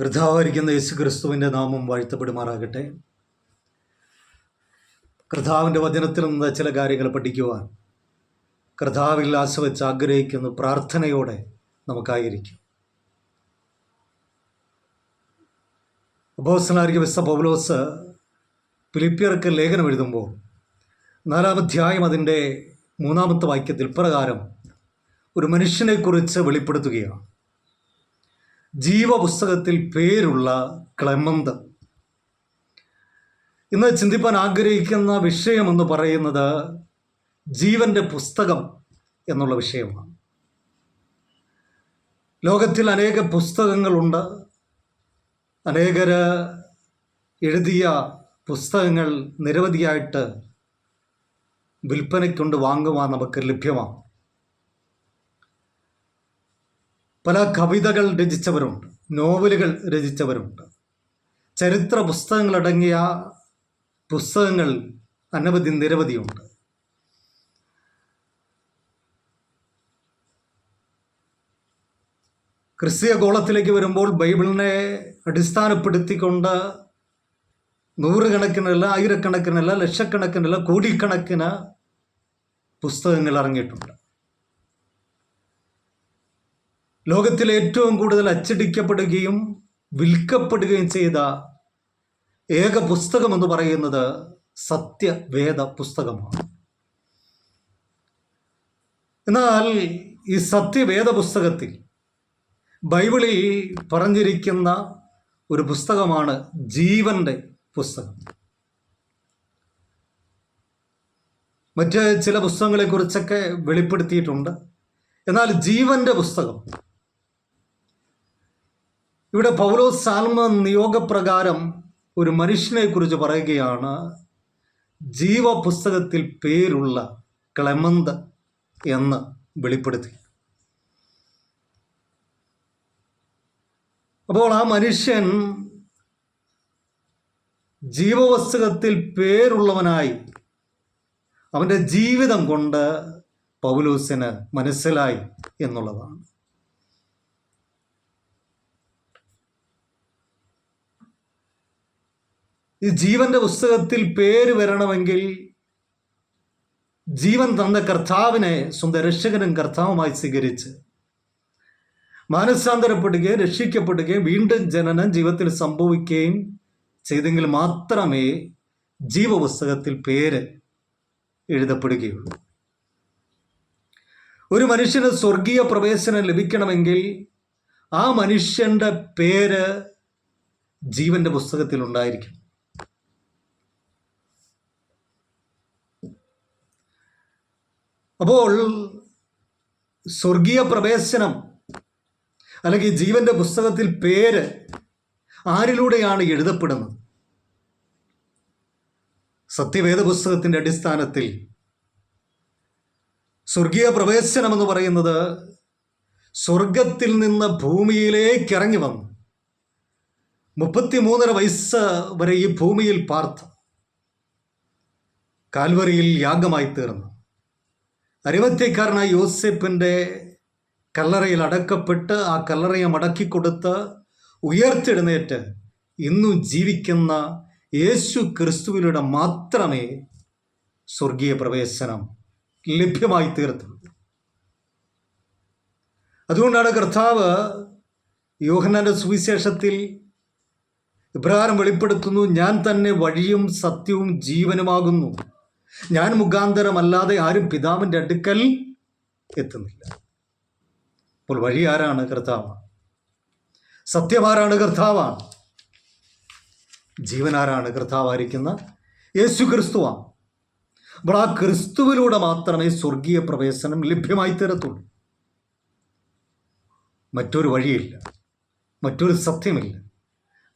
കർത്താവായിരിക്കുന്ന യേശു ക്രിസ്തുവിന്റെ നാമം വാഴ്ത്തപ്പെടുമാറാകട്ടെ. കർത്താവിന്റെ വചനത്തിൽ നിന്ന് ചില കാര്യങ്ങൾ പഠിക്കുവാൻ കർത്താവിൽ ആശ്രയിച്ച് ആഗ്രഹിക്കുന്ന പ്രാർത്ഥനയോടെ നമുക്കായിരിക്കും. അപ്പോസ്തലനായിരിക്കുന്ന വിസ്ത പൗലോസ് ഫിലിപ്പിയർക്ക് ലേഖനം എഴുതുമ്പോൾ നാലാമധ്യായം അതിന്റെ മൂന്നാമത്തെ വാക്യത്തിൽ പ്രകാരം ഒരു മനുഷ്യനെക്കുറിച്ച് വെളിപ്പെടുത്തുകയാണ്. ജീവപുസ്തകത്തിൽ പേരുള്ള ക്ലെമന്ത്. ഇന്ന് ചിന്തിപ്പാൻ ആഗ്രഹിക്കുന്ന വിഷയമെന്ന് പറയുന്നത് ജീവന്റെ പുസ്തകം എന്നുള്ള വിഷയമാണ്. ലോകത്തിൽ അനേക പുസ്തകങ്ങളുണ്ട്. അനേകർ എഴുതിയ പുസ്തകങ്ങൾ നിരവധിയായിട്ട് വിൽപ്പനയ്ക്കൊണ്ട് വാങ്ങുവാൻ നമുക്ക് ലഭ്യമാണ്. പല കവിതകൾ രചിച്ചവരുണ്ട് നോവലുകൾ രചിച്ചവരുണ്ട്. ചരിത്ര പുസ്തകങ്ങളടങ്ങിയ പുസ്തകങ്ങൾ അനവധി നിരവധിയുണ്ട്. ക്രിസ്തീയ ഗോളത്തിലേക്ക് വരുമ്പോൾ ബൈബിളിനെ അടിസ്ഥാനപ്പെടുത്തിക്കൊണ്ട് നൂറുകണക്കിനല്ല ആയിരക്കണക്കിനല്ല ലക്ഷക്കണക്കിനല്ല കോടിക്കണക്കിന് പുസ്തകങ്ങൾ ഇറങ്ങിയിട്ടുണ്ട്. ലോകത്തിൽ ഏറ്റവും കൂടുതൽ അച്ചടിക്കപ്പെടുകയും വിൽക്കപ്പെടുകയും ചെയ്ത ഏക പുസ്തകം എന്ന് പറയുന്നത് സത്യവേദ പുസ്തകമാണ്. എന്നാൽ ഈ സത്യവേദ പുസ്തകത്തിൽ ബൈബിളിൽ പറഞ്ഞിരിക്കുന്ന ഒരു പുസ്തകമാണ് ജീവന്റെ പുസ്തകം. മറ്റ് ചില പുസ്തകങ്ങളെക്കുറിച്ചൊക്കെ വെളിപ്പെടുത്തിയിട്ടുണ്ട്. എന്നാൽ ജീവന്റെ പുസ്തകം ഇവിടെ പൗലോസ് സാൽമ നിയോഗപ്രകാരം ഒരു മനുഷ്യനെ കുറിച്ച് പറയുകയാണ്. ജീവപുസ്തകത്തിൽ പേരുള്ള ക്ലെമന്ത് എന്ന് വെളിപ്പെടുത്തി. അപ്പോൾ ആ മനുഷ്യൻ ജീവപുസ്തകത്തിൽ പേരുള്ളവനായി അവന്റെ ജീവിതം കൊണ്ട് പൗലൂസിന് മനസ്സിലായി എന്നുള്ളതാണ്. ഈ ജീവന്റെ പുസ്തകത്തിൽ പേര് വരണമെങ്കിൽ ജീവൻ തന്ന കർത്താവിനെ സ്വന്തം രക്ഷകനും കർത്താവുമായി സ്വീകരിച്ച് മാനസാന്തരപ്പെടുകയും രക്ഷിക്കപ്പെടുകയും വീണ്ടും ജനനം ജീവിതത്തിൽ സംഭവിക്കുകയും ചെയ്തെങ്കിൽ മാത്രമേ ജീവപുസ്തകത്തിൽ പേര് എഴുതപ്പെടുകയുള്ളൂ. ഒരു മനുഷ്യന് സ്വർഗീയ പ്രവേശനം ലഭിക്കണമെങ്കിൽ ആ മനുഷ്യന്റെ പേര് ജീവന്റെ പുസ്തകത്തിൽ ഉണ്ടായിരിക്കും അപ്പോൾ സ്വർഗീയ പ്രവേശനം അല്ലെങ്കിൽ ജീവന്റെ പുസ്തകത്തിൽ പേര് ആരിലൂടെയാണ് എഴുതപ്പെടുന്നത്? സത്യവേദ പുസ്തകത്തിന്റെ അടിസ്ഥാനത്തിൽ സ്വർഗീയ പ്രവേശനം എന്ന് പറയുന്നത് സ്വർഗത്തിൽ നിന്ന് ഭൂമിയിലേക്ക് ഇറങ്ങി വന്നു. മുപ്പത്തിമൂന്നര വയസ്സ് വരെ ഈ ഭൂമിയിൽ പാർത്ത്. കാൽവറിയിൽ യാഗമായി തീർന്നു അരിമത്യക്കാരനായ യോസെപ്പിന്റെ കല്ലറയിൽ അടക്കപ്പെട്ട് ആ കല്ലറയെ മടക്കി കൊടുത്ത് ഉയർത്തെഴുന്നേറ്റ് ഇന്നും ജീവിക്കുന്ന യേശു ക്രിസ്തുവിലൂടെ മാത്രമേ സ്വർഗീയ പ്രവേശനം ലഭ്യമായി തീർത്തുള്ളൂ അതുകൊണ്ടാണ് കർത്താവ് യോഹന്നാന്റെ സുവിശേഷത്തിൽ ഇപ്രകാരം വെളിപ്പെടുത്തുന്നു ഞാൻ തന്നെ വഴിയും സത്യവും ജീവനുമാകുന്നു. ഞാൻ മുഖാന്തരമല്ലാതെ ആരും പിതാവിന്റെ അടുക്കൽ എത്തുന്നില്ല. അപ്പോൾ വഴി ആരാണ് കർത്താവ്? സത്യമാരാണ് കർത്താവാണ് ജീവനാരാണ് കർത്താവായിരിക്കുന്ന യേശു ക്രിസ്തുവാണ് അപ്പോൾ ആ ക്രിസ്തുവിലൂടെ മാത്രമേ സ്വർഗീയ പ്രവേശനം ലഭ്യമായി തീരത്തുള്ളൂ. മറ്റൊരു വഴിയില്ല. മറ്റൊരു സത്യമില്ല.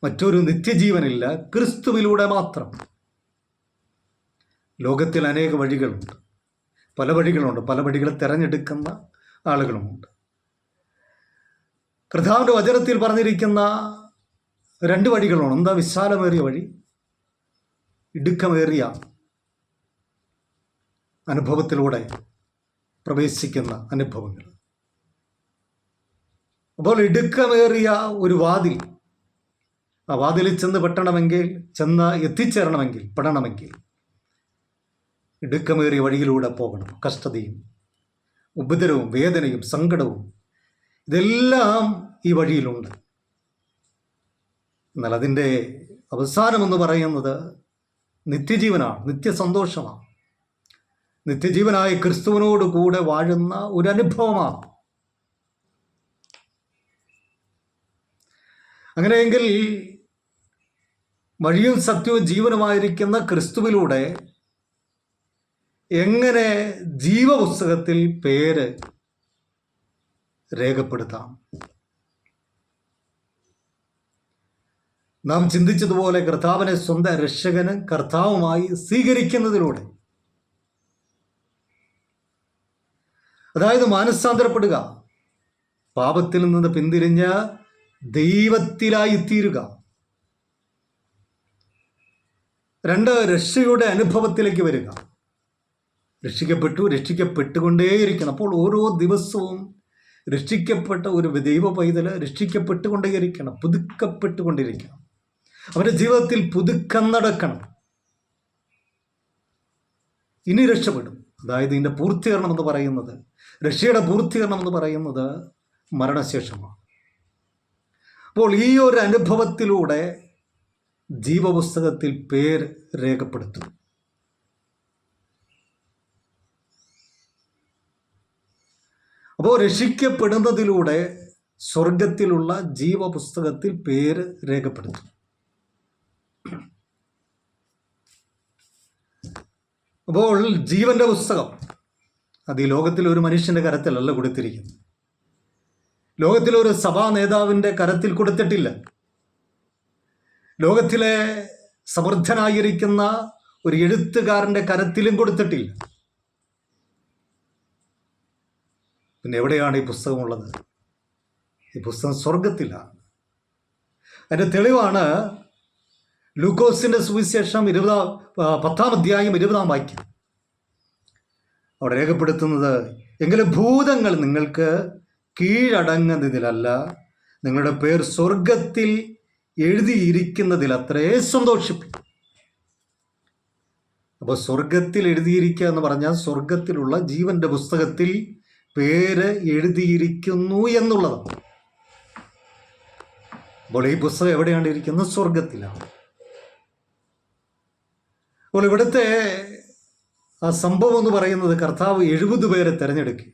മറ്റൊരു നിത്യജീവനില്ല. ക്രിസ്തുവിലൂടെ മാത്രം. ലോകത്തിൽ അനേക വഴികളുണ്ട്. പല വഴികളുണ്ട്. പല വഴികൾ തിരഞ്ഞെടുക്കുന്ന ആളുകളുമുണ്ട്. കർത്താവിന്റെ വചനത്തിൽ പറഞ്ഞിരിക്കുന്ന രണ്ട് വഴികളാണ് എന്താ വിശാലമേറിയ വഴി ഇടുക്കമേറിയ അനുഭവത്തിലൂടെ പ്രവേശിക്കുന്ന അനുഭവങ്ങൾ. അപ്പോൾ ഇടുക്കമേറിയ ഒരു വാതിൽ ആ വാതിലിൽ ചെന്ന് പെട്ടണമെങ്കിൽ ചെന്ന് എത്തിച്ചേരണമെങ്കിൽ പെടണമെങ്കിൽ ഇടുക്കമേറിയ വഴിയിലൂടെ പോകണം. കഷ്ടതയും ഉപദ്രവവും വേദനയും സങ്കടവും ഇതെല്ലാം ഈ വഴിയിലുണ്ട്. എന്നാൽ അതിന്റെ അവസാനമെന്ന് പറയുന്നത് നിത്യജീവനാണ് നിത്യസന്തോഷമാണ്. നിത്യജീവനായ ക്രിസ്തുവിനോട് കൂടെ വാഴുന്ന ഒരു അനുഭവമാണ് അങ്ങനെയെങ്കിൽ വഴിയും സത്യവും ജീവനുമായിരിക്കുന്ന ക്രിസ്തുവിലൂടെ എങ്ങനെ ജീവപുസ്തകത്തിൽ പേര് രേഖപ്പെടുത്താം? നാം ചിന്തിച്ചതുപോലെ കർത്താവിനെ സ്വന്തം രക്ഷകന് കർത്താവുമായി സ്വീകരിക്കുന്നതിലൂടെ. അതായത് മാനസാന്തരപ്പെടുക പാപത്തിൽ നിന്ന് പിന്തിരിഞ്ഞ് ദൈവത്തിലായി തീരുക രണ്ട് രക്ഷയുടെ അനുഭവത്തിലേക്ക് വരിക. രക്ഷിക്കപ്പെട്ടു രക്ഷിക്കപ്പെട്ടുകൊണ്ടേയിരിക്കണം. അപ്പോൾ ഓരോ ദിവസവും രക്ഷിക്കപ്പെട്ട ഒരു ദൈവ പൈതൽ രക്ഷിക്കപ്പെട്ടുകൊണ്ടേയിരിക്കണം പുതുക്കപ്പെട്ടുകൊണ്ടിരിക്കണം അവരുടെ ജീവിതത്തിൽ പുതുക്കം നടക്കണം. ഇനി രക്ഷപ്പെടും. അതായത് ഇതിന്റെ പൂർത്തീകരണം എന്ന് പറയുന്നത് രക്ഷയുടെ പൂർത്തീകരണം എന്ന് പറയുന്നത് മരണശേഷമാണ്. അപ്പോൾ ഈ ഒരു അനുഭവത്തിലൂടെ ജീവപുസ്തകത്തിൽ പേര് രേഖപ്പെടുത്തും അപ്പോൾ രക്ഷിക്കപ്പെടുന്നതിലൂടെ സ്വർഗത്തിലുള്ള ജീവപുസ്തകത്തിൽ പേര് രേഖപ്പെടുത്തും അപ്പോൾ ജീവന്റെ പുസ്തകം അത് ഈ ലോകത്തിൽ ഒരു മനുഷ്യന്റെ കരത്തിലല്ല കൊടുത്തിരിക്കുന്നത്. ലോകത്തിലെ ഒരു സഭാ നേതാവിന്റെ കരത്തിൽ കൊടുത്തിട്ടില്ല. ലോകത്തിലെ സമൃദ്ധനായിരിക്കുന്ന ഒരു എഴുത്തുകാരന്റെ കരത്തിലും കൊടുത്തിട്ടില്ല. പിന്നെ എവിടെയാണ് ഈ പുസ്തകമുള്ളത്? ഈ പുസ്തകം സ്വർഗത്തിലാണ് അതിന്റെ തെളിവാണ് ലൂക്കോസിന്റെ സുവിശേഷം ഇരുപതാം പത്താം അധ്യായം ഇരുപതാം വാക്യം. അവിടെ രേഖപ്പെടുത്തുന്നത് എങ്കിലും ഭൂതങ്ങൾ നിങ്ങൾക്ക് കീഴടങ്ങുന്നതിലല്ല നിങ്ങളുടെ പേർ സ്വർഗത്തിൽ എഴുതിയിരിക്കുന്നതിൽ അത്രേ സന്തോഷിപ്പിക്കും. അപ്പോൾ സ്വർഗത്തിൽ എഴുതിയിരിക്കുക എന്ന് പറഞ്ഞാൽ സ്വർഗത്തിലുള്ള ജീവന്റെ പുസ്തകത്തിൽ പേര് എഴുതിയിരിക്കുന്നു എന്നുള്ളത്. അപ്പോൾ ഈ പുസ്തകം എവിടെയാണ് ഇരിക്കുന്നത്? സ്വർഗത്തിലാണ് അപ്പോൾ ഇവിടുത്തെ ആ സംഭവം എന്ന് പറയുന്നത് കർത്താവ് എഴുപത് പേരെ തിരഞ്ഞെടുക്കുക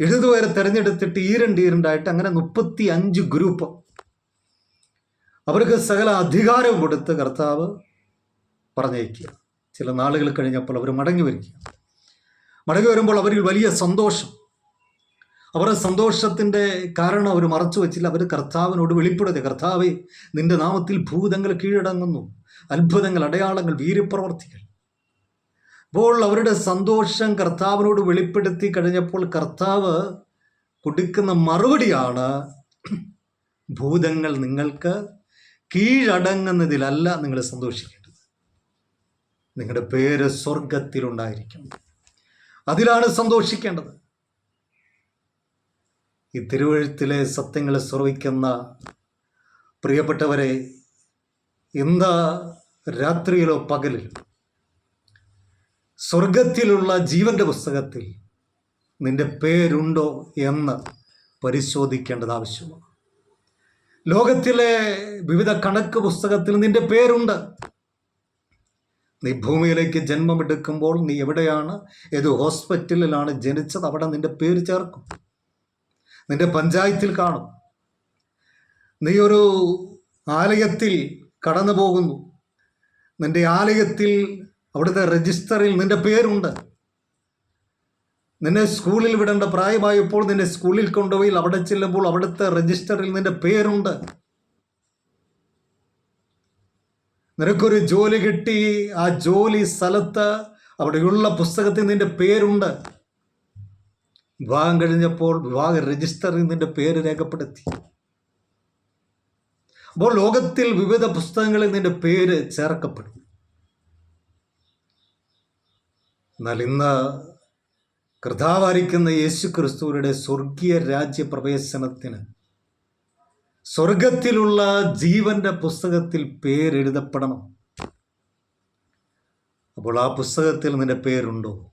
എഴുപത് പേരെ തിരഞ്ഞെടുത്തിട്ട് ഈരണ്ട് ഈരണ്ടായിട്ട് അങ്ങനെ മുപ്പത്തി അഞ്ച് ഗ്രൂപ്പ്. അവർക്ക് സകല അധികാരവും കൊടുത്ത് കർത്താവ് പറഞ്ഞയക്കുക. ചില നാളുകൾ കഴിഞ്ഞപ്പോൾ അവർ മടങ്ങി വരിക മടങ്ങി വരുമ്പോൾ അവരിൽ വലിയ സന്തോഷം. അവരുടെ സന്തോഷത്തിന്റെ കാരണം അവർ മറച്ചു വച്ചില്ല. അവർ കർത്താവിനോട് വെളിപ്പെടുത്തി കർത്താവെ നിന്റെ നാമത്തിൽ ഭൂതങ്ങൾ കീഴടങ്ങുന്നു. അത്ഭുതങ്ങൾ അടയാളങ്ങൾ വീര്യപ്രവർത്തികൾ. അപ്പോൾ അവരുടെ സന്തോഷം കർത്താവിനോട് വെളിപ്പെടുത്തി കഴിഞ്ഞപ്പോൾ കർത്താവ് കൊടുക്കുന്ന മറുപടിയാണ് ഭൂതങ്ങൾ നിങ്ങൾക്ക് കീഴടങ്ങുന്നതിലല്ല നിങ്ങൾ സന്തോഷിക്കേണ്ടത് നിങ്ങളുടെ പേര് സ്വർഗത്തിലുണ്ടായിരിക്കണം അതിലാണ് സന്തോഷിക്കേണ്ടത്. ഈ തിരുവഴുത്തിലെ സത്യങ്ങളെ ശ്രവിക്കുന്ന പ്രിയപ്പെട്ടവരെ എന്താ രാത്രിയിലോ പകലിലോ സ്വർഗത്തിലുള്ള ജീവന്റെ പുസ്തകത്തിൽ നിന്റെ പേരുണ്ടോ എന്ന് പരിശോധിക്കേണ്ടത് ആവശ്യമാണ്. ലോകത്തിലെ വിവിധ കണക്ക് പുസ്തകത്തിൽ നിന്റെ പേരുണ്ട്. നീ ഭൂമിയിലേക്ക് ജന്മമെടുക്കുമ്പോൾ നീ എവിടെയാണ്? ഏത് ഹോസ്പിറ്റലിലാണ് ജനിച്ചത്? അവിടെ നിന്റെ പേര് ചേർക്കും. നിന്റെ പഞ്ചായത്തിൽ കാണും. നീ ഒരു ആലയത്തിൽ കടന്നു പോകുന്നു നിന്റെ ആലയത്തിൽ അവിടുത്തെ രജിസ്റ്ററിൽ നിന്റെ പേരുണ്ട്. നിന്നെ സ്കൂളിൽ വിടേണ്ട പ്രായമായപ്പോൾ നിന്നെ സ്കൂളിൽ കൊണ്ടുപോയി അവിടെ ചെല്ലുമ്പോൾ അവിടുത്തെ രജിസ്റ്ററിൽ നിന്റെ പേരുണ്ട്. നിനക്കൊരു ജോലി കിട്ടി. ആ ജോലി സ്ഥലത്ത് അവിടെയുള്ള പുസ്തകത്തിൽ നിന്റെ പേരുണ്ട്. വിവാഹം കഴിഞ്ഞപ്പോൾ വിവാഹ രജിസ്റ്ററിൽ നിന്റെ പേര് രേഖപ്പെടുത്തി. അപ്പോൾ ലോകത്തിൽ വിവിധ പുസ്തകങ്ങളിൽ നിന്റെ പേര് ചേർക്കപ്പെടും എന്നാൽ ഇന്ന് കർത്താവായിരിക്കുന്ന യേശു ക്രിസ്തുവിയുടെ സ്വർഗീയ രാജ്യ പ്രവേശനത്തിന് സ്വർഗത്തിലുള്ള ജീവന്റെ പുസ്തകത്തിൽ പേരെഴുതപ്പെടണം. അപ്പോൾ ആ പുസ്തകത്തിൽ നിന്റെ പേരുണ്ടോ?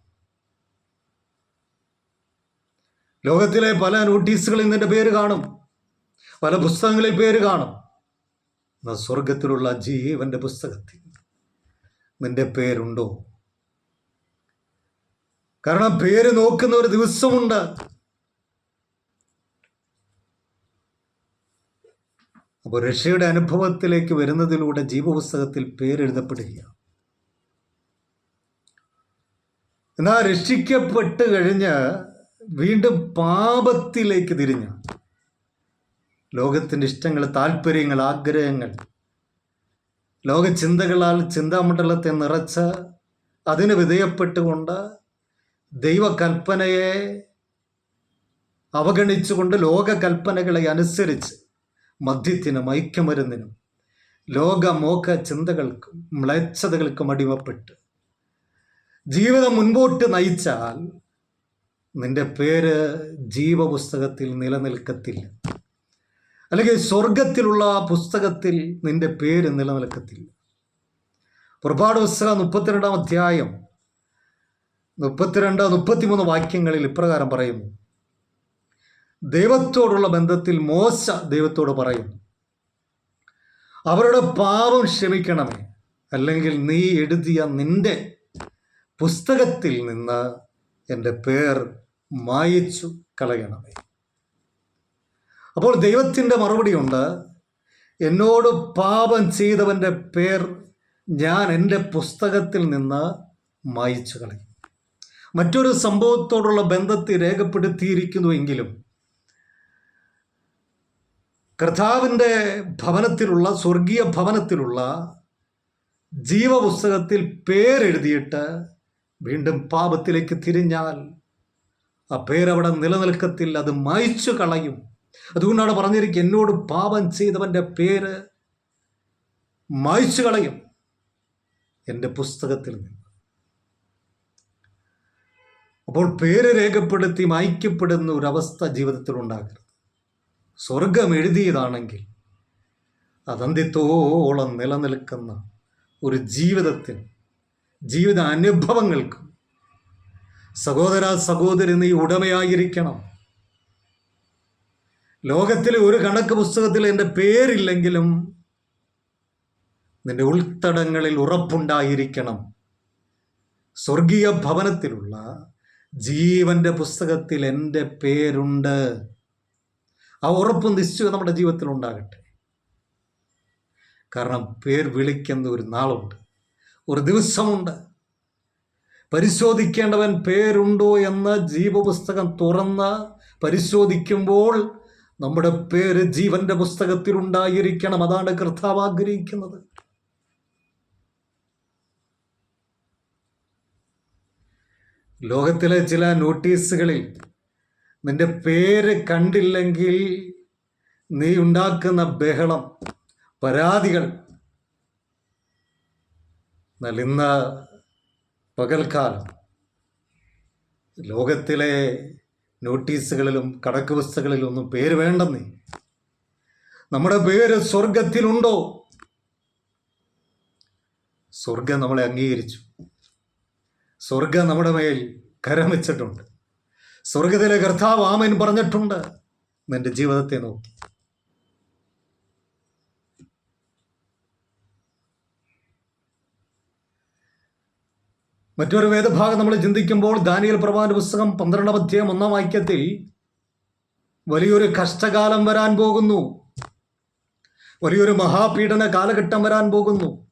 ലോകത്തിലെ പല നോട്ടീസുകളിൽ നിന്റെ പേര് കാണും. പല പുസ്തകങ്ങളിൽ പേര് കാണും. എന്നാൽ സ്വർഗത്തിലുള്ള ജീവന്റെ പുസ്തകത്തിൽ നിന്റെ പേരുണ്ടോ? കാരണം പേര് നോക്കുന്ന ഒരു ദിവസമുണ്ട്. അപ്പോൾ റഷ്യയുടെ അനുഭവത്തിലേക്ക് വരുന്നതിലൂടെ ജീവപുസ്തകത്തിൽ പേരെഴുതപ്പെടുകയാണ്. എന്നാൽ രക്ഷിക്കപ്പെട്ട് കഴിഞ്ഞ് വീണ്ടും പാപത്തിലേക്ക് തിരിഞ്ഞ. ലോകത്തിന്റെ ഇഷ്ടങ്ങൾ താല്പര്യങ്ങൾ ആഗ്രഹങ്ങൾ ലോകചിന്തകളാൽ ചിന്താമണ്ഡലത്തെ നിറച്ച് അതിന് വിധേയപ്പെട്ടുകൊണ്ട് ദൈവകൽപ്പനയെ അവഗണിച്ചുകൊണ്ട് ലോകകൽപ്പനകളെ അനുസരിച്ച് മദ്യത്തിനും ഐക്യമരുന്നിനും ലോകമോക ചിന്തകൾക്കും മ്ലേച്ഛതകൾക്കും അടിമപ്പെട്ട്. ജീവിതം മുൻപോട്ട് നയിച്ചാൽ നിന്റെ പേര് ജീവപുസ്തകത്തിൽ നിലനിൽക്കത്തില്ല. അല്ലെങ്കിൽ സ്വർഗത്തിലുള്ള ആ പുസ്തകത്തിൽ നിന്റെ പേര് നിലനിൽക്കത്തില്ല. പുറപ്പാട് പുസ്തകം മുപ്പത്തിരണ്ടാം അധ്യായം മുപ്പത്തിരണ്ട് മുപ്പത്തിമൂന്ന് വാക്യങ്ങളിൽ ഇപ്രകാരം പറയുന്നു. ദൈവത്തോടുള്ള ബന്ധത്തിൽ മോശ ദൈവത്തോട് പറയുന്നു അവരുടെ പാപം ക്ഷമിക്കണമേ. അല്ലെങ്കിൽ നീ എഴുതിയ നിന്റെ പുസ്തകത്തിൽ നിന്ന് എന്റെ പേർ മായിച്ചു കളയണമേ. അപ്പോൾ ദൈവത്തിന്റെ മറുപടിയുണ്ട് എന്നോട് പാപം ചെയ്തവന്റെ പേർ ഞാൻ എന്റെ പുസ്തകത്തിൽ നിന്ന് മായിച്ചു കളയും. മറ്റൊരു സംഭവത്തോടുള്ള ബന്ധത്തെ രേഖപ്പെടുത്തിയിരിക്കുന്നുവെങ്കിലും കർത്താവിന്റെ ഭവനത്തിലുള്ള സ്വർഗീയ ഭവനത്തിലുള്ള ജീവപുസ്തകത്തിൽ പേരെഴുതിയിട്ട് വീണ്ടും പാപത്തിലേക്ക് തിരിഞ്ഞാൽ ആ പേരവിടെ നിലനിൽക്കത്തില്ല അത് മായ്ച്ചു കളയും. അതുകൊണ്ടാണ് പറഞ്ഞിരിക്കുക എന്നോട് പാപം ചെയ്തവന്റെ പേര് മായ്ച്ചു കളയും എന്റെ പുസ്തകത്തിൽ നിന്ന്. അപ്പോൾ പേര് രേഖപ്പെടുത്തി മായ്ക്കപ്പെടുന്ന ഒരവസ്ഥ ജീവിതത്തിൽ ഉണ്ടാകരുത് സ്വർഗം എഴുതിയതാണെങ്കിൽ അതന്ത്യത്തോളം നിലനിൽക്കുന്ന ഒരു ജീവിതത്തിന് ജീവിത അനുഭവങ്ങൾക്കും സഹോദര സഹോദരി നീ ഉടമയായിരിക്കണം. ലോകത്തിലെ ഒരു കണക്ക് പുസ്തകത്തിൽ എന്റെ പേരില്ലെങ്കിലും നിന്റെ ഉൾത്തടങ്ങളിൽ ഉറപ്പുണ്ടായിരിക്കണം. സ്വർഗീയ ഭവനത്തിലുള്ള ജീവന്റെ പുസ്തകത്തിൽ എന്റെ പേരുണ്ട്. ആ ഉറപ്പ് നിശ്ചയം നമ്മുടെ ജീവിതത്തിൽ ഉണ്ടാകട്ടെ. കാരണം പേർ വിളിക്കുന്ന ഒരു നാളുണ്ട്. ഒരു ദിവസമുണ്ട്. പരിശോധിക്കേണ്ടവൻ പേരുണ്ടോ എന്ന് ജീവപുസ്തകം തുറന്ന് പരിശോധിക്കുമ്പോൾ നമ്മുടെ പേര് ജീവന്റെ പുസ്തകത്തിൽ ഉണ്ടായിരിക്കണം. അതാണ് കർത്താവ് ആഗ്രഹിക്കുന്നത്. ലോകത്തിലെ ചില നോട്ടീസുകളിൽ നിന്റെ പേര് കണ്ടില്ലെങ്കിൽ നീ ഉണ്ടാക്കുന്ന ബഹളം പരാതികൾ. എന്നാൽ ഇന്ന് പകൽക്കാലം ലോകത്തിലെ നോട്ടീസുകളിലും കടക്ക് പുസ്തകങ്ങളിലും ഒന്നും പേര് വേണ്ടെന്നേ. നമ്മുടെ പേര് സ്വർഗത്തിലുണ്ടോ? സ്വർഗം നമ്മളെ അംഗീകരിച്ചു. സ്വർഗം നമ്മുടെ മേൽ കരം വെച്ചിട്ടുണ്ട്. സ്വർഗത്തിലെ കർത്താവ് ആമൻ പറഞ്ഞിട്ടുണ്ട്. നിന്റെ ജീവിതത്തെ നോക്കി. മറ്റൊരു വേദഭാഗം നമ്മൾ ചിന്തിക്കുമ്പോൾ ദാനിയൽ പ്രവാന പുസ്തകം പന്ത്രണ്ടാം അധ്യായം ഒന്നാം വാക്യത്തിൽ വലിയൊരു കഷ്ടകാലം വരാൻ പോകുന്നു. വലിയൊരു മഹാപീഡന കാലഘട്ടം വരാൻ പോകുന്നു.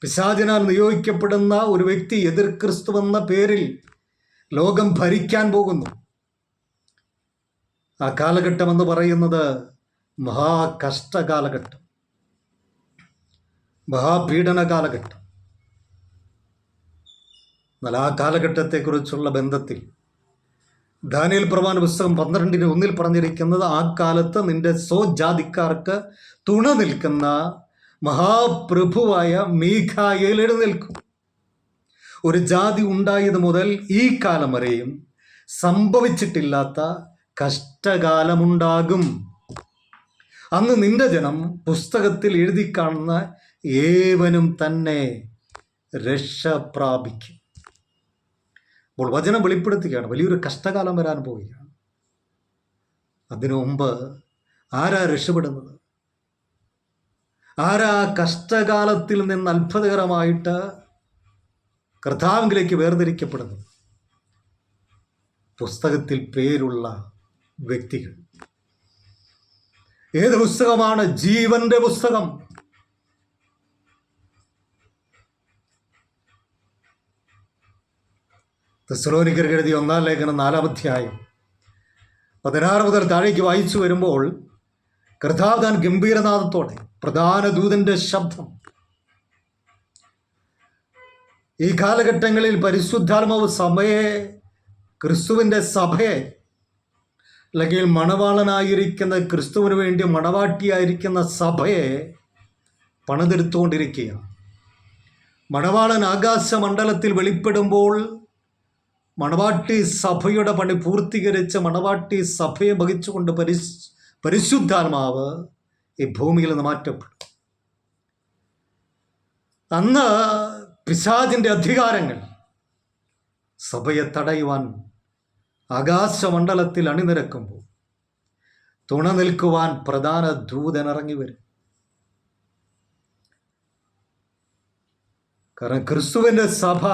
പിശാചിനാൽ നിയോഗിക്കപ്പെടുന്ന ഒരു വ്യക്തി എതിർ ക്രിസ്തു എന്ന പേരിൽ ലോകം ഭരിക്കാൻ പോകുന്നു. ആ കാലഘട്ടം എന്ന് പറയുന്നത് മഹാകഷ്ടകാലഘട്ടം. മഹാപീഡന കാലഘട്ടം. എന്നാൽ ആ കാലഘട്ടത്തെക്കുറിച്ചുള്ള ബന്ധത്തിൽ ദാനിയൽ പ്രമാണ പുസ്തകം പന്ത്രണ്ടിന് ഒന്നിൽ പറഞ്ഞിരിക്കുന്നത് ആ കാലത്ത് നിന്റെ സ്വജാതിക്കാർക്ക് തുണ നിൽക്കുന്ന മഹാപ്രഭുവായ മീഖായേൽ എഴുന്നേൽക്കും. ഒരു ജാതി ഉണ്ടായത് മുതൽ ഈ കാലം വരെയും സംഭവിച്ചിട്ടില്ലാത്ത കഷ്ടകാലമുണ്ടാകും. അന്ന് നിന്റെ ജനം പുസ്തകത്തിൽ എഴുതി കാണുന്ന ഏവനും തന്നെ രക്ഷ പ്രാപിക്കും. അപ്പോൾ വചനം വെളിപ്പെടുത്തുകയാണ്. വലിയൊരു കഷ്ടകാലം വരാൻ പോവുകയാണ്. അതിനു മുമ്പ് ആരാ രക്ഷപ്പെടുന്നത്? ആരാ കഷ്ടകാലത്തിൽ നിന്ന് അത്ഭുതകരമായിട്ട് കർത്താവിലേക്ക് വേർതിരിക്കപ്പെടുന്നത് പുസ്തകത്തിൽ പേരുള്ള വ്യക്തികൾ. ഏത് പുസ്തകമാണ് ജീവന്റെ പുസ്തകം? തെസ്ലോനിക്കർ എഴുതിയ ഒന്നാം ലേഖനം നാലാമധ്യായം പതിനാറ് മുതൽ താഴേക്ക് വായിച്ചു വരുമ്പോൾ കർത്താവ് താൻ ഗംഭീരനാഥത്തോടെ പ്രധാന ദൂതന്റെ ശബ്ദം ഈ കാലഘട്ടങ്ങളിൽ പരിശുദ്ധാത്മാവ് സഭയെ ക്രിസ്തുവിന്റെ സഭയെ അല്ലെങ്കിൽ മണവാളനായിരിക്കുന്ന ക്രിസ്തുവിന് വേണ്ടി മണവാട്ടിയായിരിക്കുന്ന സഭയെ പണിതെടുത്തുകൊണ്ടിരിക്കുകയാണ്. മണവാളൻ ആകാശമണ്ഡലത്തിൽ വെളിപ്പെടുമ്പോൾ മണവാട്ടി സഭയുടെ പണി പൂർത്തീകരിച്ച് മണവാട്ടി സഭയെ വഹിച്ചുകൊണ്ട് പരിശ് പരിശുദ്ധാത്മാവ് ഈ ഭൂമിയിൽ നിന്ന് മാറ്റപ്പെടും. അന്ന് പിശാചിന്റെ അധികാരങ്ങൾ. സഭയെ തടയുവാൻ ആകാശമണ്ഡലത്തിൽ അണിനിരക്കുമ്പോൾ തുണ നിൽക്കുവാൻ പ്രധാന ദൂതൻ ഇറങ്ങി വരും. കാരണം ക്രിസ്തുവിന്റെ സഭ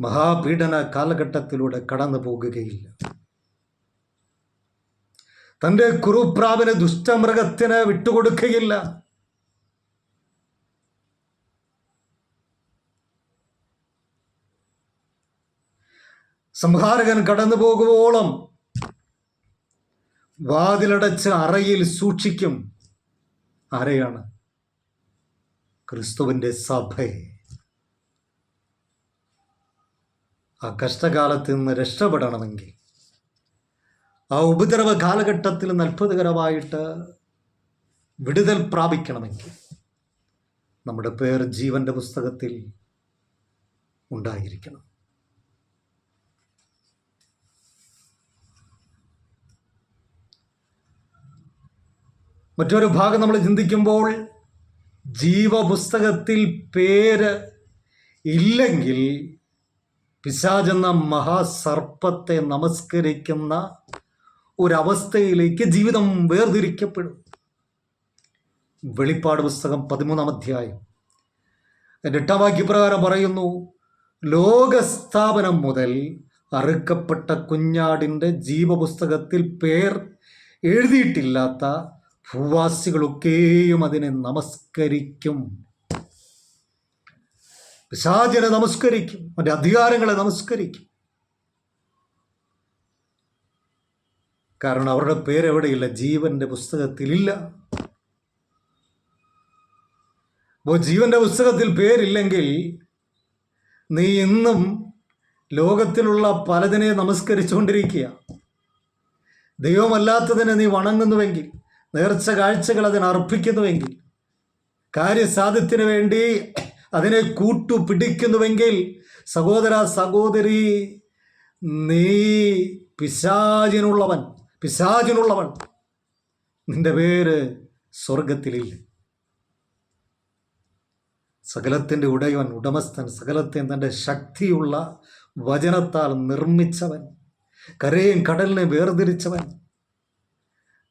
മഹാപീഡന കാലഘട്ടത്തിലൂടെ കടന്നു പോകുകയില്ല. തന്റെ കുറുപ്രാവിന് ദുഷ്ടമൃഗത്തിന് വിട്ടുകൊടുക്കുകയില്ല. സംഹാരകൻ കടന്നു പോകുവോളം വാതിലടച്ച് അറയിൽ സൂക്ഷിക്കും. ആരെയാണ്? ക്രിസ്തുവിന്റെ സഭയെ. ആ കഷ്ടകാലത്ത് നിന്ന് രക്ഷപ്പെടണമെങ്കിൽ ആ ഉപദ്രവ കാലഘട്ടത്തിൽ നിന്ന് അത്ഭുതകരമായിട്ട് വിടുതൽ പ്രാപിക്കണമെങ്കിൽ നമ്മുടെ പേർ ജീവന്റെ പുസ്തകത്തിൽ ഉണ്ടായിരിക്കണം. മറ്റൊരു ഭാഗം നമ്മൾ ചിന്തിക്കുമ്പോൾ ജീവപുസ്തകത്തിൽ പേര് ഇല്ലെങ്കിൽ പിശാചെന്ന മഹാസർപ്പത്തെ നമസ്കരിക്കുന്ന ഒരവസ്ഥയിലേക്ക് ജീവിതം വേർതിരിക്കപ്പെടും. വെളിപ്പാട് പുസ്തകം പതിമൂന്നാം അധ്യായം. എട്ടാം വാക്യപ്രകാരം പറയുന്നു ലോകസ്ഥാപനം മുതൽ അറുക്കപ്പെട്ട കുഞ്ഞാടിന്റെ ജീവപുസ്തകത്തിൽ പേർ എഴുതിയിട്ടില്ലാത്ത ഭൂവാസികളൊക്കെയും അതിനെ നമസ്കരിക്കും. പിശാചിനെ നമസ്കരിക്കും. അവന്റെ അധികാരങ്ങളെ നമസ്കരിക്കും. കാരണം അവരുടെ പേരെവിടെയില്ല? ജീവന്റെ പുസ്തകത്തിലില്ല. അപ്പോൾ ജീവന്റെ പുസ്തകത്തിൽ പേരില്ലെങ്കിൽ നീ ഇന്നും ലോകത്തിലുള്ള പലതിനെ നമസ്കരിച്ചുകൊണ്ടിരിക്കുക. ദൈവമല്ലാത്തതിനെ നീ വണങ്ങുന്നുവെങ്കിൽ നേർച്ച കാഴ്ചകൾ അതിന് അർപ്പിക്കുന്നുവെങ്കിൽ കാര്യസാധ്യത്തിന് വേണ്ടി അതിനെ കൂട്ടു പിടിക്കുന്നുവെങ്കിൽ സഹോദര സഹോദരി നീ പിശാചിനുള്ളവൻ പിശാചിനുള്ളവൻ. നിന്റെ പേര് സ്വർഗത്തിലില്ല സകലത്തിന്റെ ഉടയവൻ ഉടമസ്ഥൻ സകലത്തെ തന്റെ ശക്തിയുള്ള വചനത്താൽ നിർമ്മിച്ചവൻ കരയും കടലിനെ വേർതിരിച്ചവൻ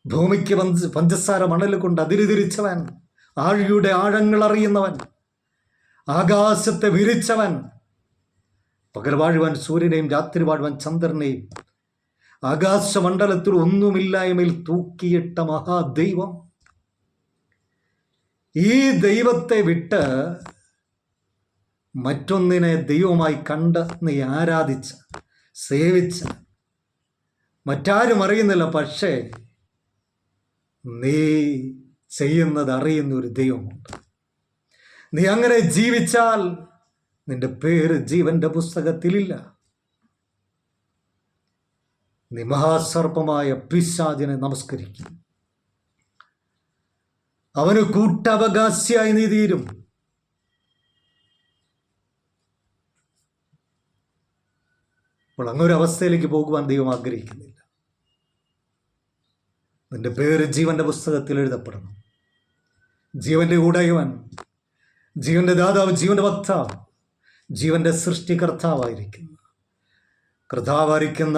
ഭൂമിക്ക് പഞ്ച പഞ്ചസാര മണൽ കൊണ്ട് അതിരുതിരിച്ചവൻ ആഴിയുടെ ആഴങ്ങൾ അറിയുന്നവൻ ആകാശത്തെ വിരിച്ചവൻ. പകൽ വാഴുവാൻ സൂര്യനെയും രാത്രി വാഴുവാൻ ചന്ദ്രനെയും ആകാശമണ്ഡലത്തിൽ ഒന്നുമില്ലായ്മയിൽ തൂക്കിയിട്ട മഹാദൈവം. ഈ ദൈവത്തെ വിട്ട് മറ്റൊന്നിനെ ദൈവമായി കണ്ട് നീ ആരാധിച്ച് സേവിച്ച് മറ്റാരും അറിയുന്നില്ല പക്ഷേ നീ ചെയ്യുന്നത് അറിയുന്ന ഒരു ദൈവമുണ്ട്. നീ അങ്ങനെ ജീവിച്ചാൽ നിന്റെ പേര് ജീവന്റെ പുസ്തകത്തിലില്ല. നീ മഹാസർപ്പമായ പിശാചിനെ നമസ്കരിക്കും. അവന് കൂട്ടവകാശിയായി നീ തീരും. അപ്പോൾ അവസ്ഥയിലേക്ക് പോകുവാൻ ദൈവം ആഗ്രഹിക്കുന്നില്ല. നിന്റെ പേര് ജീവന്റെ പുസ്തകത്തിൽ എഴുതപ്പെടണം ജീവന്റെ ഉടയവൻ ജീവന്റെ ദാതാവ് ജീവന്റെ വക്താവ് ജീവന്റെ സൃഷ്ടികർത്താവായിരിക്കുന്ന. കർത്താവായിരിക്കുന്ന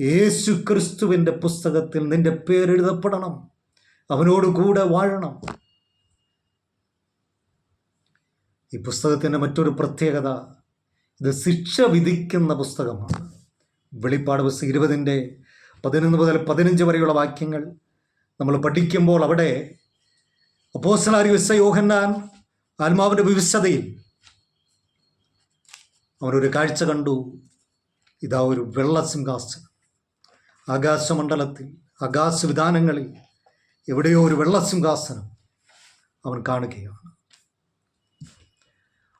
യേശു ക്രിസ്തുവിന്റെ പുസ്തകത്തിൽ നിന്റെ പേരെഴുതപ്പെടണം അവനോട് കൂടെ വാഴണം. ഈ പുസ്തകത്തിന്റെ മറ്റൊരു പ്രത്യേകത ഇത് ശിക്ഷ വിധിക്കുന്ന പുസ്തകമാണ്. വെളിപ്പാട് പുസ്തകം ഇരുപതിന്റെ പതിനൊന്ന് മുതൽ പതിനഞ്ച് വരെയുള്ള വാക്യങ്ങൾ നമ്മൾ പഠിക്കുമ്പോൾ അവിടെ അപ്പോസ്റ്റലാരി വിസ യോഹന്നാൻ ആത്മാവിന്റെ വിവിശതയിൽ അവരൊരു കാഴ്ച കണ്ടു. ഇതാ ഒരു വെള്ള സിംഹാസനം. ആകാശമണ്ഡലത്തിൽ ആകാശവിധാനങ്ങളിൽ എവിടെയോ ഒരു വെള്ള സിംഹാസനം അവൻ കാണുകയാണ്.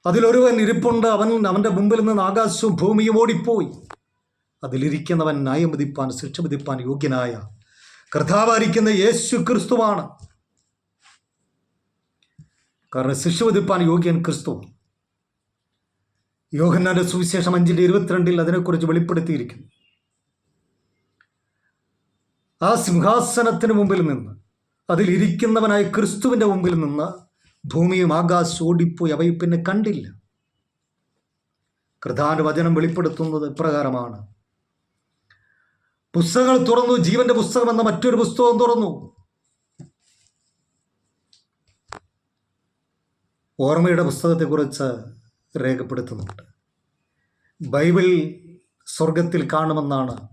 അതിലൊരുവൻ ഇരിപ്പുണ്ട്. അവൻ അവന്റെ മുമ്പിൽ നിന്ന് ആകാശവും ഭൂമിയും ഓടിപ്പോയി. അതിലിരിക്കുന്നവൻ ന്യായം വിധിപ്പാൻ ശിക്ഷ വിധിപ്പാൻ യോഗ്യനായ കർത്താവായിരിക്കുന്ന യേശു ക്രിസ്തുവാണ് കാരണം ശിക്ഷ വിധിപ്പാൻ യോഗ്യൻ ക്രിസ്തു. യോഹന്നാന്റെ സുവിശേഷം അഞ്ചിന്റെ ഇരുപത്തിരണ്ടിൽ അതിനെക്കുറിച്ച് വെളിപ്പെടുത്തിയിരിക്കുന്നു. ആ സിംഹാസനത്തിന് മുമ്പിൽ നിന്ന് അതിലിരിക്കുന്നവനായ ക്രിസ്തുവിന്റെ മുമ്പിൽ നിന്ന് ഭൂമിയും ആകാശവും ഓടിപ്പോയി. അവയെ പിന്നെ കണ്ടില്ല. കൃതാനുവചനം വചനം വെളിപ്പെടുത്തുന്നത് ഇപ്രകാരമാണ്. പുസ്തകങ്ങൾ തുറന്നു ജീവന്റെ പുസ്തകം എന്ന മറ്റൊരു പുസ്തകം തുറന്നു. ഓർമ്മയുടെ പുസ്തകത്തെക്കുറിച്ച് രേഖപ്പെടുത്തുന്നുണ്ട്. ബൈബിൾ സ്വർഗത്തിൽ കാണുമെന്നാണ്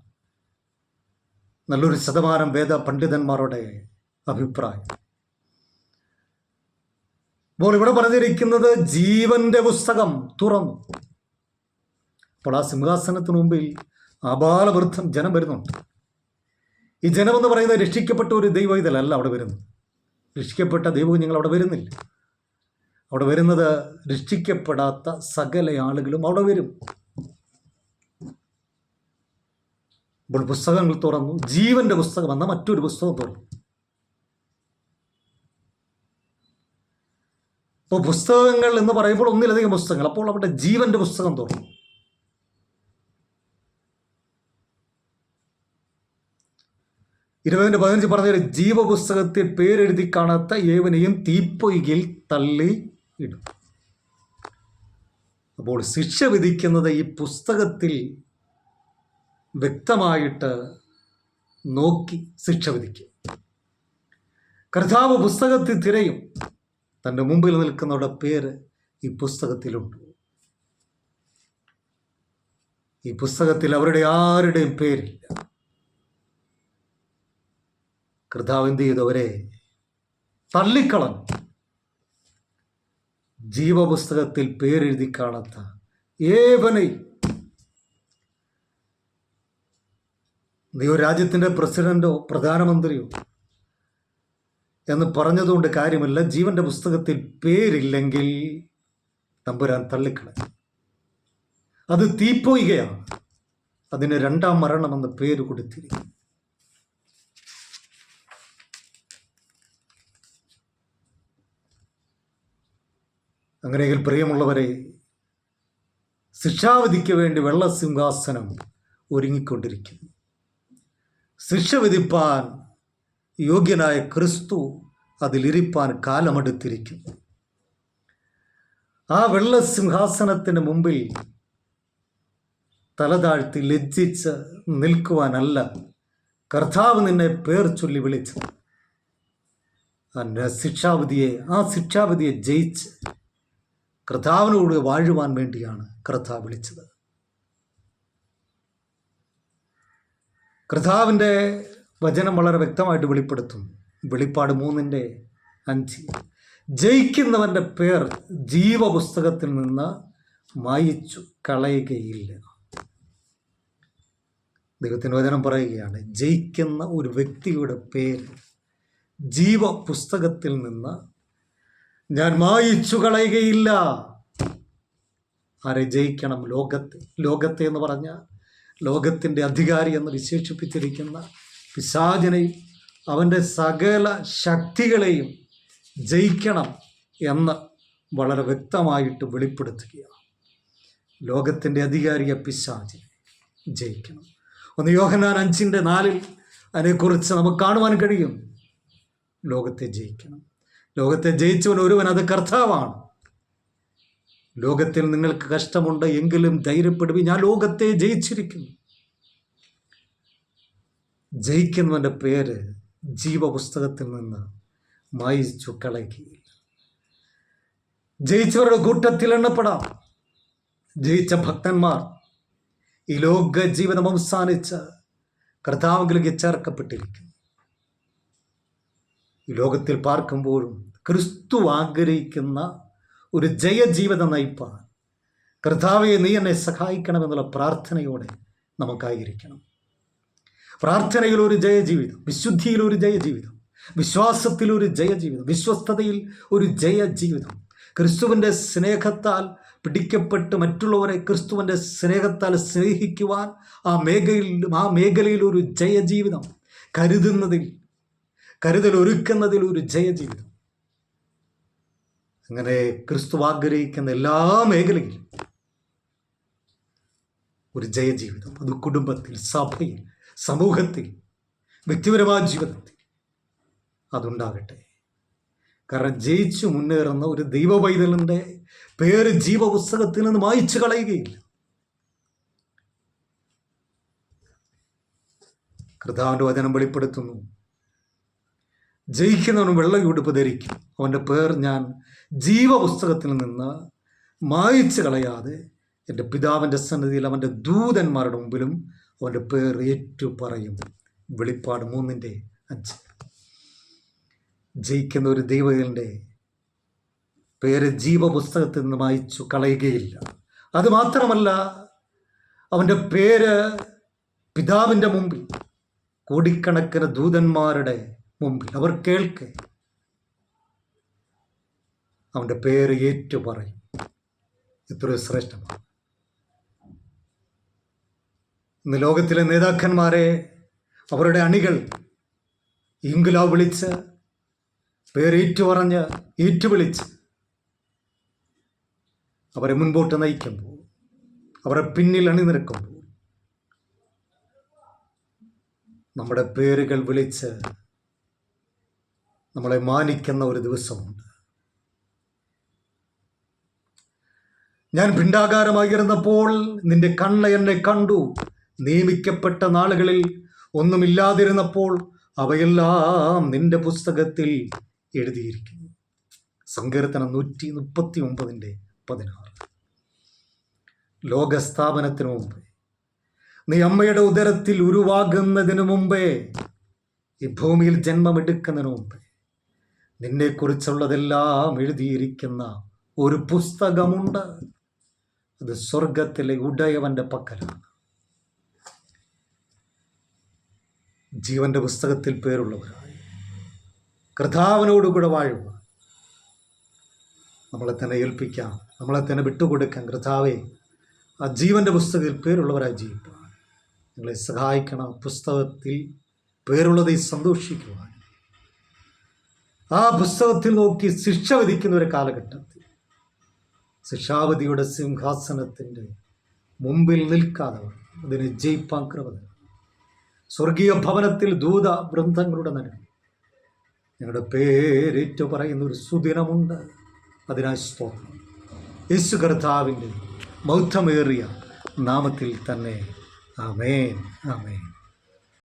നല്ലൊരു ശതമാനം വേദ പണ്ഡിതന്മാരുടെ അഭിപ്രായം. അപ്പോൾ ഇവിടെ പറഞ്ഞിരിക്കുന്നത് ജീവന്റെ പുസ്തകം തുറന്നു. അപ്പോൾ ആ സിംഹാസനത്തിന് മുമ്പിൽ അപാലവൃദ്ധം ജനം വരുന്നുണ്ട്. ഈ ജനമെന്ന് പറയുന്നത് രക്ഷിക്കപ്പെട്ട ഒരു ദൈവം ഇതല്ല അവിടെ വരുന്നത്. രക്ഷിക്കപ്പെട്ട ദൈവം ഞങ്ങൾ അവിടെ വരുന്നില്ല. അവിടെ വരുന്നത് രക്ഷിക്കപ്പെടാത്ത സകല ആളുകളും അവിടെ വരും. ഇപ്പോൾ പുസ്തകങ്ങൾ തുറന്നു. ജീവന്റെ പുസ്തകം എന്ന മറ്റൊരു പുസ്തകം തുറന്നു. അപ്പോൾ പുസ്തകങ്ങൾ എന്ന് പറയുമ്പോൾ ഒന്നിലധികം പുസ്തകങ്ങൾ. അപ്പോൾ അവിടെ ജീവന്റെ പുസ്തകം തുറന്നു. ഇരുപതിന്റെ പതിനഞ്ച് പറഞ്ഞ ജീവപുസ്തകത്തിൽ പേരെഴുതി കാണാത്ത ഏവനെയും തീപ്പൊയ്കിൽ തള്ളി ഇടും. അപ്പോൾ ശിക്ഷ വിധിക്കുന്നത് ഈ പുസ്തകത്തിൽ വ്യക്തമായിട്ട് നോക്കി ശിക്ഷ വിധിക്കും. കർത്താവ് പുസ്തകത്തിൽ തിരയും. തന്റെ മുമ്പിൽ നിൽക്കുന്നവരുടെ പേര് ഈ പുസ്തകത്തിലുണ്ട്. ഈ പുസ്തകത്തിൽ അവരുടെ ആരുടെയും പേരില്ല. കർത്താവ് എന്ത് ചെയ്തവരെ തള്ളിക്കളഞ്ഞു. ജീവപുസ്തകത്തിൽ പേരെഴുതി കാണാത്ത ഏവനെ നീ ഒരു രാജ്യത്തിന്റെ പ്രസിഡന്റോ പ്രധാനമന്ത്രിയോ എന്ന് പറഞ്ഞതുകൊണ്ട് കാര്യമല്ല ജീവന്റെ പുസ്തകത്തിൽ പേരില്ലെങ്കിൽ തമ്പുരാൻ തള്ളിക്കളഞ്ഞു. അത് തീപ്പൊയ്കയാണ്. അതിന് രണ്ടാം മരണമെന്ന് പേര് കൊടുത്തിരിക്കും അങ്ങനെയെങ്കിൽ പ്രിയമുള്ളവരെ ശിക്ഷാവിധിക്ക് വേണ്ടി വെള്ളസിംഹാസനം ഒരുങ്ങിക്കൊണ്ടിരിക്കുന്നു. ശിക്ഷ വിധിപ്പാൻ യോഗ്യനായ ക്രിസ്തു അതിലിരിപ്പാൻ കാലമെടുത്തിരിക്കുന്നു. ആ വെള്ളസിംഹാസനത്തിന് മുമ്പിൽ തലതാഴ്ത്തി ലജ്ജിച്ച് നിൽക്കുവാനല്ല കർത്താവ് നിന്നെ പേർ ചൊല്ലി വിളിച്ചത്. ആ ശിക്ഷാവിധിയെ ആ ശിക്ഷാവിധിയെ ജയിച്ച് കർത്താവിനോട് വാഴുവാൻ വേണ്ടിയാണ് കർത്താവ് വിളിച്ചത്. കർത്താവിന്റെ വചനം വളരെ വ്യക്തമായിട്ട് വെളിപ്പെടുത്തും. വെളിപ്പാട് മൂന്നിന്റെ അഞ്ച്. ജയിക്കുന്നവന്റെ പേർ ജീവപുസ്തകത്തിൽ നിന്ന് മായിച്ചു കളയുകയില്ല. ദൈവത്തിന്റെ വചനം പറയുകയാണ് ജയിക്കുന്ന ഒരു വ്യക്തിയുടെ പേര് ജീവപുസ്തകത്തിൽ നിന്ന് ഞാൻ മായിച്ചു കളയുകയില്ല. ആരെ ജയിക്കണം? ലോകത്തെ. ലോകത്തെ എന്ന് പറഞ്ഞാൽ ലോകത്തിന്റെ അധികാരി എന്ന് വിശേഷിപ്പിച്ചിരിക്കുന്ന പിശാചിനെയും അവന്റെ സകല ശക്തികളെയും ജയിക്കണം എന്ന് വളരെ വ്യക്തമായിട്ട് വെളിപ്പെടുത്തുകയാണ്. ലോകത്തിന്റെ അധികാരിയെ പിശാചിനെ ജയിക്കണം. ഒന്ന് യോഹനാൻ അഞ്ചിന്റെ നാലിൽ അതിനെക്കുറിച്ച് നമുക്ക് കാണുവാൻ കഴിയും. ലോകത്തെ ജയിക്കണം. ലോകത്തെ ജയിച്ചവൻ ഒരുവൻ അത് കർത്താവാണ്. ലോകത്തിൽ നിങ്ങൾക്ക് കഷ്ടമുണ്ട് എങ്കിലും ധൈര്യപ്പെടുവി. ഞാൻ ലോകത്തെ ജയിച്ചിരിക്കുന്നു. ജയിക്കുന്നവന്റെ പേര് ജീവപുസ്തകത്തിൽ നിന്ന് മായിച്ചു കളയുകയില്ല. ജയിച്ചവരുടെ കൂട്ടത്തിൽ എണ്ണപ്പെടാം. ജയിച്ച ഭക്തന്മാർ ഈ ലോക ജീവിതം അവസാനിച്ച് കർത്താവിലേക്ക് ചേർക്കപ്പെട്ടിരിക്കുന്നു. ലോകത്തിൽ പാർക്കുമ്പോഴും ക്രിസ്തു ആഗ്രഹിക്കുന്ന ഒരു ജയജീവിത നയിപ്പാൻ കർത്താവെ നീ എന്നെ സഹായിക്കണമെന്നുള്ള പ്രാർത്ഥനയോടെ നമുക്കായിരിക്കണം. പ്രാർത്ഥനയിൽ ഒരു ജയജീവിതം വിശുദ്ധിയിൽ ഒരു ജയജീവിതം വിശ്വാസത്തിൽ ഒരു ജയജീവിതം വിശ്വസ്തതയിൽ ഒരു ജയജീവിതം. ക്രിസ്തുവിന്റെ സ്നേഹത്താൽ പിടിക്കപ്പെട്ട് മറ്റുള്ളവരെ ക്രിസ്തുവിന്റെ സ്നേഹത്താൽ സ്നേഹിക്കുവാൻ ആ മേഖലയിൽ ആ മേഖലയിൽ ഒരു ജയജീവിതം കരുതുന്നതിൽ കരുതൽ ഒരുക്കുന്നതിൽ ഒരു ജയജീവിതം. അങ്ങനെ ക്രിസ്തു ആഗ്രഹിക്കുന്ന എല്ലാ മേഖലയിലും ഒരു ജയജീവിതം. അത് കുടുംബത്തിൽ സഭയിൽ സമൂഹത്തിൽ വ്യക്തിപരമായ ജീവിതത്തിൽ അതുണ്ടാകട്ടെ. കാരണം ജയിച്ചു മുന്നേറുന്ന ഒരു ദൈവപൈതലിന്റെ പേര് ജീവപുസ്തകത്തിൽ നിന്ന് വായിച്ചു കളയുകയില്ല. കൃതാവിന്റെ വചനം വെളിപ്പെടുത്തുന്നു. ജയിക്കുന്നവന് വെള്ളയുടുപ്പ് ധരിക്കും. അവന്റെ പേർ ഞാൻ ജീവപുസ്തകത്തിൽ നിന്ന് മായിച്ചു കളയാതെ എന്റെ പിതാവിന്റെ സന്നിധിയിൽ അവന്റെ ദൂതന്മാരുടെ മുമ്പിലും അവന്റെ പേർ ഏറ്റു പറയും വെളിപ്പാട് മൂന്നിന്റെ അഞ്ച്. ജയിക്കുന്ന ഒരു ദൈവത്തിന്റെ പേര് ജീവപുസ്തകത്തിൽ നിന്ന് മായിച്ചു കളയുകയില്ല. അത് മാത്രമല്ല അവന്റെ പേര് പിതാവിന്റെ മുമ്പിൽ കോടിക്കണക്കിന് ദൂതന്മാരുടെ മുമ്പിൽ അവർ കേൾക്കെ. അവന്റെ പേര് ഏറ്റു പറയും. എത്രയോ ശ്രേഷ്ഠമാണ്. ഇന്ന് ലോകത്തിലെ നേതാക്കന്മാരെ അവരുടെ അണികൾ ഇംഗുലാവ് വിളിച്ച് പേരേറ്റു പറഞ്ഞ് ഏറ്റുവിളിച്ച് അവരെ മുൻപോട്ട് നയിക്കുമ്പോൾ അവരെ പിന്നിൽ അണിനിരക്കുമ്പോൾ നമ്മുടെ പേരുകൾ വിളിച്ച് നമ്മളെ മാനിക്കുന്ന ഒരു ദിവസമുണ്ട്. ഞാൻ ഭിണ്ടാകാരമായിരുന്നപ്പോൾ നിന്റെ കണ്ണ് എന്നെ കണ്ടു. നിയമിക്കപ്പെട്ട നാളുകളിൽ ഒന്നുമില്ലാതിരുന്നപ്പോൾ അവയെല്ലാം നിന്റെ പുസ്തകത്തിൽ എഴുതിയിരിക്കുന്നു. സങ്കീർത്തനം നൂറ്റി മുപ്പത്തി ഒമ്പതിന്റെ പതിനാറ്. ലോകസ്ഥാപനത്തിനു മുമ്പേ നീ അമ്മയുടെ ഉദരത്തിൽ ഉരുവാകുന്നതിനു മുമ്പേ ഈ ഭൂമിയിൽ ജന്മമെടുക്കുന്നതിന് മുമ്പേ നിന്നെക്കുറിച്ചുള്ളതെല്ലാം എഴുതിയിരിക്കുന്ന ഒരു പുസ്തകമുണ്ട്. അത് സ്വർഗത്തിലെ ഉടയവന്റെ പക്കലാണ്. ജീവന്റെ പുസ്തകത്തിൽ പേരുള്ളവരായി കർത്താവിനോടുകൂടെ വാഴുക നമ്മളെ തന്നെ ഏൽപ്പിക്കാം. നമ്മളെ തന്നെ വിട്ടുകൊടുക്കാം. കർത്താവെ ആ ജീവന്റെ പുസ്തകത്തിൽ പേരുള്ളവരായി ജീവിക്കുക നിങ്ങളെ സഹായിക്കണം. പുസ്തകത്തിൽ പേരുള്ളതിൽ സന്തോഷിക്കുവാൻ. ആ പുസ്തകത്തിൽ നോക്കി ശിക്ഷ വിധിക്കുന്ന ഒരു കാലഘട്ടത്തിൽ ശിക്ഷാവധിയുടെ സിംഹാസനത്തിന്റെ മുമ്പിൽ നിൽക്കാതെ അതിനെ ജയിപ്പാൻ കൃപത സ്വർഗീയ ഭവനത്തിൽ ദൂത വൃന്ദങ്ങളുടെ നടുവിൽ ഞങ്ങളുടെ പേരേറ്റു പറയുന്ന ഒരു സുദിനമുണ്ട്. അതിനായി സ്തോത്രം. യേശു കർത്താവിന്റെ മൗത്തമേറിയ നാമത്തിൽ തന്നെ. ആമേൻ. ആമേൻ.